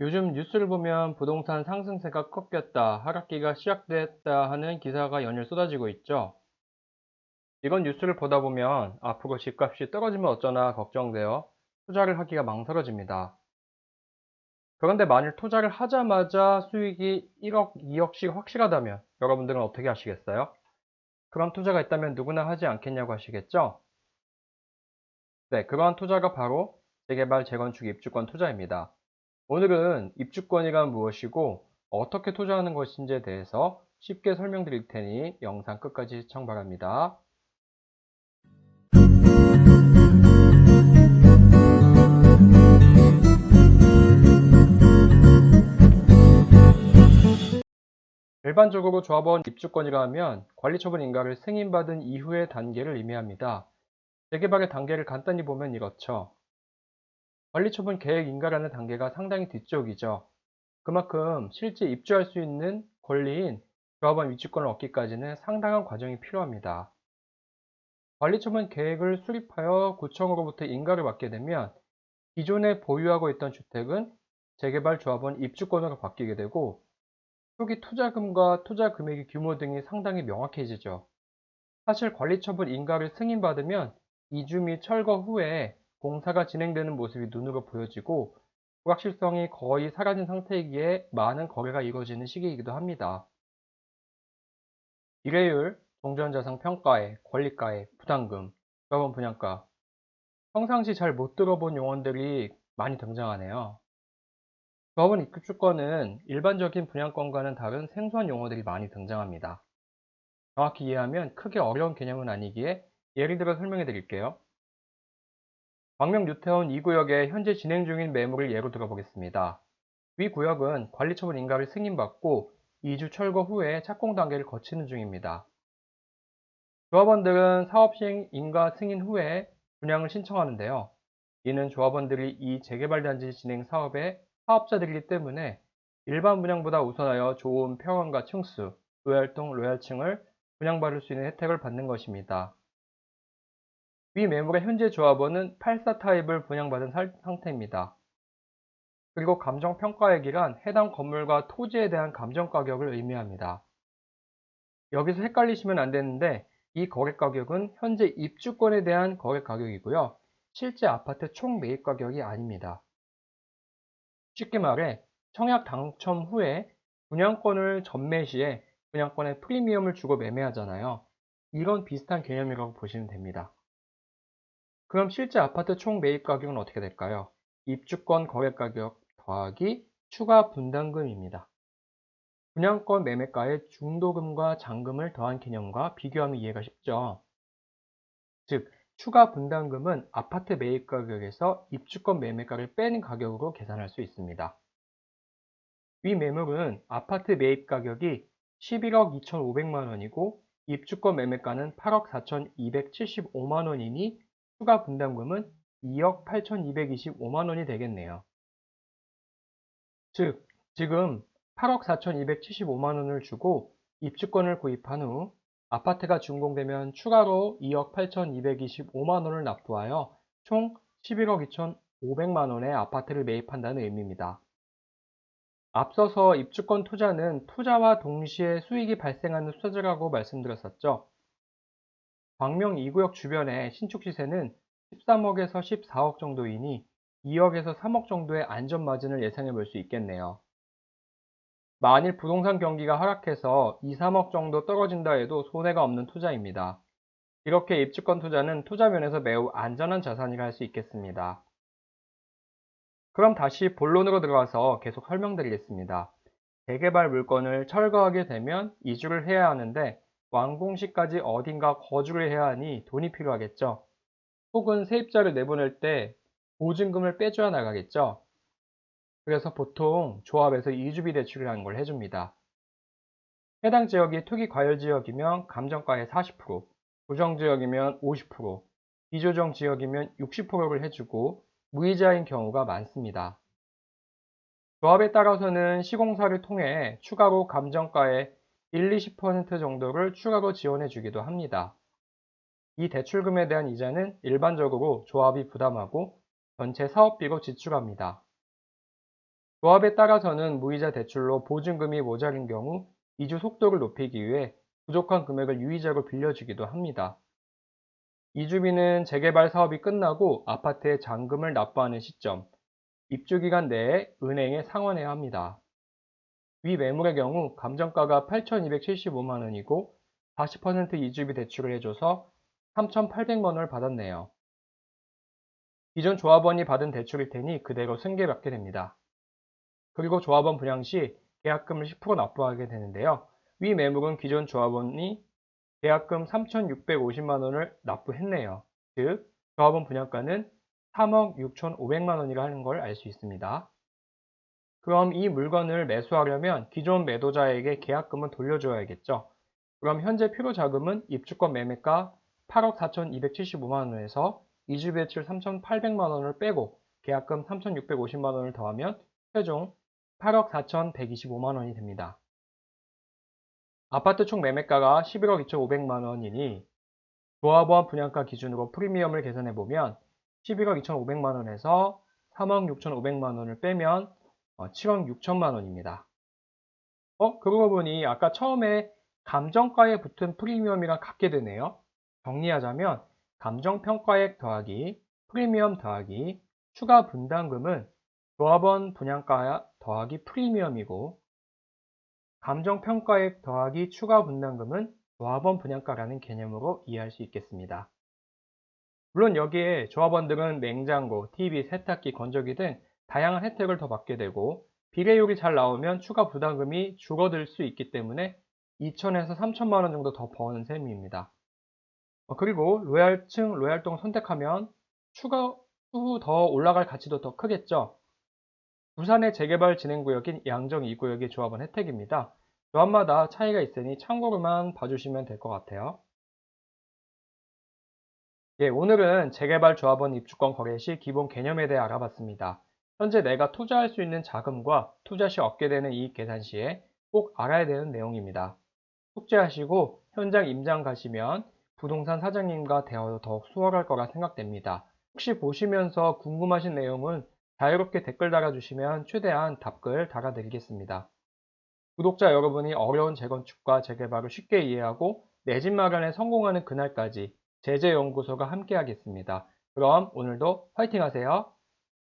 요즘 뉴스를 보면 부동산 상승세가 꺾였다, 하락기가 시작됐다 하는 기사가 연일 쏟아지고 있죠. 이건 뉴스를 보다 보면 앞으로 집값이 떨어지면 어쩌나 걱정되어 투자를 하기가 망설여집니다. 그런데 만일 투자를 하자마자 수익이 1억, 2억씩 확실하다면 여러분들은 어떻게 하시겠어요? 그런 투자가 있다면 누구나 하지 않겠냐고 하시겠죠? 네, 그러한 투자가 바로 재개발, 재건축, 입주권 투자입니다. 오늘은 입주권이란 무엇이고 어떻게 투자하는 것인지에 대해서 쉽게 설명드릴 테니 영상 끝까지 시청 바랍니다. 일반적으로 조합원 입주권이라 하면 관리처분 인가를 승인받은 이후의 단계를 의미합니다. 재개발의 단계를 간단히 보면 이렇죠. 관리처분 계획 인가라는 단계가 상당히 뒤쪽이죠. 그만큼 실제 입주할 수 있는 권리인 조합원 입주권을 얻기까지는 상당한 과정이 필요합니다. 관리처분 계획을 수립하여 구청으로부터 인가를 받게 되면 기존에 보유하고 있던 주택은 재개발 조합원 입주권으로 바뀌게 되고 초기 투자금과 투자 금액의 규모 등이 상당히 명확해지죠. 사실 관리처분 인가를 승인받으면 이주 및 철거 후에 공사가 진행되는 모습이 눈으로 보여지고 불확실성이 거의 사라진 상태이기에 많은 거래가 이루어지는 시기이기도 합니다. 미래율, 동전자산 평가액, 권리가액, 부담금, 조합원 분양가 평상시 잘 못 들어본 용어들이 많이 등장하네요. 조합원 입주권은 일반적인 분양권과는 다른 생소한 용어들이 많이 등장합니다. 정확히 이해하면 크게 어려운 개념은 아니기에 예를 들어 설명해 드릴게요. 광명 뉴태원 2구역에 현재 진행 중인 매물을 예로 들어보겠습니다. 위 구역은 관리처분 인가를 승인받고 2주 철거 후에 착공 단계를 거치는 중입니다. 조합원들은 사업 시행 인가 승인 후에 분양을 신청하는데요. 이는 조합원들이 이 재개발 단지 진행 사업의 사업자들이기 때문에 일반 분양보다 우선하여 좋은 평원과 층수, 로얄동, 로얄층을 분양받을 수 있는 혜택을 받는 것입니다. 위 매물의 현재 조합원은 84 타입을 분양받은 상태입니다. 그리고 감정평가액이란 해당 건물과 토지에 대한 감정가격을 의미합니다. 여기서 헷갈리시면 안 되는데 이 거래가격은 현재 입주권에 대한 거래가격이고요. 실제 아파트 총 매입가격이 아닙니다. 쉽게 말해 청약 당첨 후에 분양권을 전매 시에 분양권에 프리미엄을 주고 매매하잖아요. 이런 비슷한 개념이라고 보시면 됩니다. 그럼 실제 아파트 총 매입 가격은 어떻게 될까요? 입주권 거래 가격 더하기 추가 분담금입니다. 분양권 매매가의 중도금과 잔금을 더한 개념과 비교하면 이해가 쉽죠. 즉, 추가 분담금은 아파트 매입 가격에서 입주권 매매가를 빼는 가격으로 계산할 수 있습니다. 위 매물은 아파트 매입 가격이 11억 2,500만 원이고 입주권 매매가는 8억 4,275만 원이니 추가 분담금은 2억 8,225만 원이 되겠네요. 즉, 지금 8억 4,275만 원을 주고 입주권을 구입한 후 아파트가 준공되면 추가로 2억 8,225만 원을 납부하여 총 11억 2,500만 원의 아파트를 매입한다는 의미입니다. 앞서서 입주권 투자는 투자와 동시에 수익이 발생하는 투자라고 말씀드렸었죠. 광명 2구역 주변의 신축 시세는 13억에서 14억 정도이니 2억에서 3억 정도의 안전 마진을 예상해 볼 수 있겠네요. 만일 부동산 경기가 하락해서 2, 3억 정도 떨어진다 해도 손해가 없는 투자입니다. 이렇게 입주권 투자는 투자 면에서 매우 안전한 자산이라 할 수 있겠습니다. 그럼 다시 본론으로 들어가서 계속 설명드리겠습니다. 재개발 물건을 철거하게 되면 이주를 해야 하는데 완공 시까지 어딘가 거주를 해야 하니 돈이 필요하겠죠. 혹은 세입자를 내보낼 때 보증금을 빼줘야 나가겠죠. 그래서 보통 조합에서 이주비 대출이라는 걸 해줍니다. 해당 지역이 투기 과열 지역이면 감정가의 40%, 조정 지역이면 50%, 비조정 지역이면 60%를 해주고 무이자인 경우가 많습니다. 조합에 따라서는 시공사를 통해 추가로 감정가의 1, 20% 정도를 추가로 지원해 주기도 합니다. 이 대출금에 대한 이자는 일반적으로 조합이 부담하고 전체 사업비로 지출합니다. 조합에 따라서는 무이자 대출로 보증금이 모자른 경우 이주 속도를 높이기 위해 부족한 금액을 유이자로 빌려주기도 합니다. 이주비는 재개발 사업이 끝나고 아파트에 잔금을 납부하는 시점, 입주기간 내에 은행에 상환해야 합니다. 위 매물의 경우 감정가가 8,275만 원이고 40% 이주비 대출을 해줘서 3,800만 원을 받았네요. 기존 조합원이 받은 대출일 테니 그대로 승계받게 됩니다. 그리고 조합원 분양 시 계약금을 10% 납부하게 되는데요. 위 매물은 기존 조합원이 계약금 3,650만 원을 납부했네요. 즉, 조합원 분양가는 3억 6,500만 원이라 하는 걸 알 수 있습니다. 그럼 이 물건을 매수하려면 기존 매도자에게 계약금은 돌려줘야겠죠. 그럼 현재 필요 자금은 입주권 매매가 8억 4,275만 원에서 이주 배출 3,800만 원을 빼고 계약금 3,650만 원을 더하면 최종 8억 4,125만 원이 됩니다. 아파트 총 매매가가 11억 2,500만 원이니 조합원 분양가 기준으로 프리미엄을 계산해 보면 11억 2,500만 원에서 3억 6,500만 원을 빼면 7억 어, 6천만 원입니다. 어? 그러고 보니 아까 처음에 감정가에 붙은 프리미엄이랑 같게 되네요. 정리하자면 감정평가액 더하기 프리미엄 더하기 추가 분담금은 조합원 분양가 더하기 프리미엄이고 감정평가액 더하기 추가 분담금은 조합원 분양가라는 개념으로 이해할 수 있겠습니다. 물론 여기에 조합원들은 냉장고, TV, 세탁기, 건조기 등 다양한 혜택을 더 받게 되고 비례율이 잘 나오면 추가 부담금이 줄어들 수 있기 때문에 2천에서 3천만 원 정도 더 버는 셈입니다. 어, 그리고 로얄층, 로얄동 선택하면 추가 후 더 올라갈 가치도 더 크겠죠. 부산의 재개발 진행구역인 양정 2구역의 조합은 혜택입니다. 조합마다 차이가 있으니 참고로만 봐주시면 될 것 같아요. 예, 오늘은 재개발 조합원 입주권 거래 시 기본 개념에 대해 알아봤습니다. 현재 내가 투자할 수 있는 자금과 투자 시 얻게 되는 이익 계산 시에 꼭 알아야 되는 내용입니다. 숙제하시고 현장 임장 가시면 부동산 사장님과 대화도 더욱 수월할 거라 생각됩니다. 혹시 보시면서 궁금하신 내용은 자유롭게 댓글 달아주시면 최대한 답글 달아드리겠습니다. 구독자 여러분이 어려운 재건축과 재개발을 쉽게 이해하고 내 집 마련에 성공하는 그날까지 제재연구소가 함께하겠습니다. 그럼 오늘도 화이팅 하세요.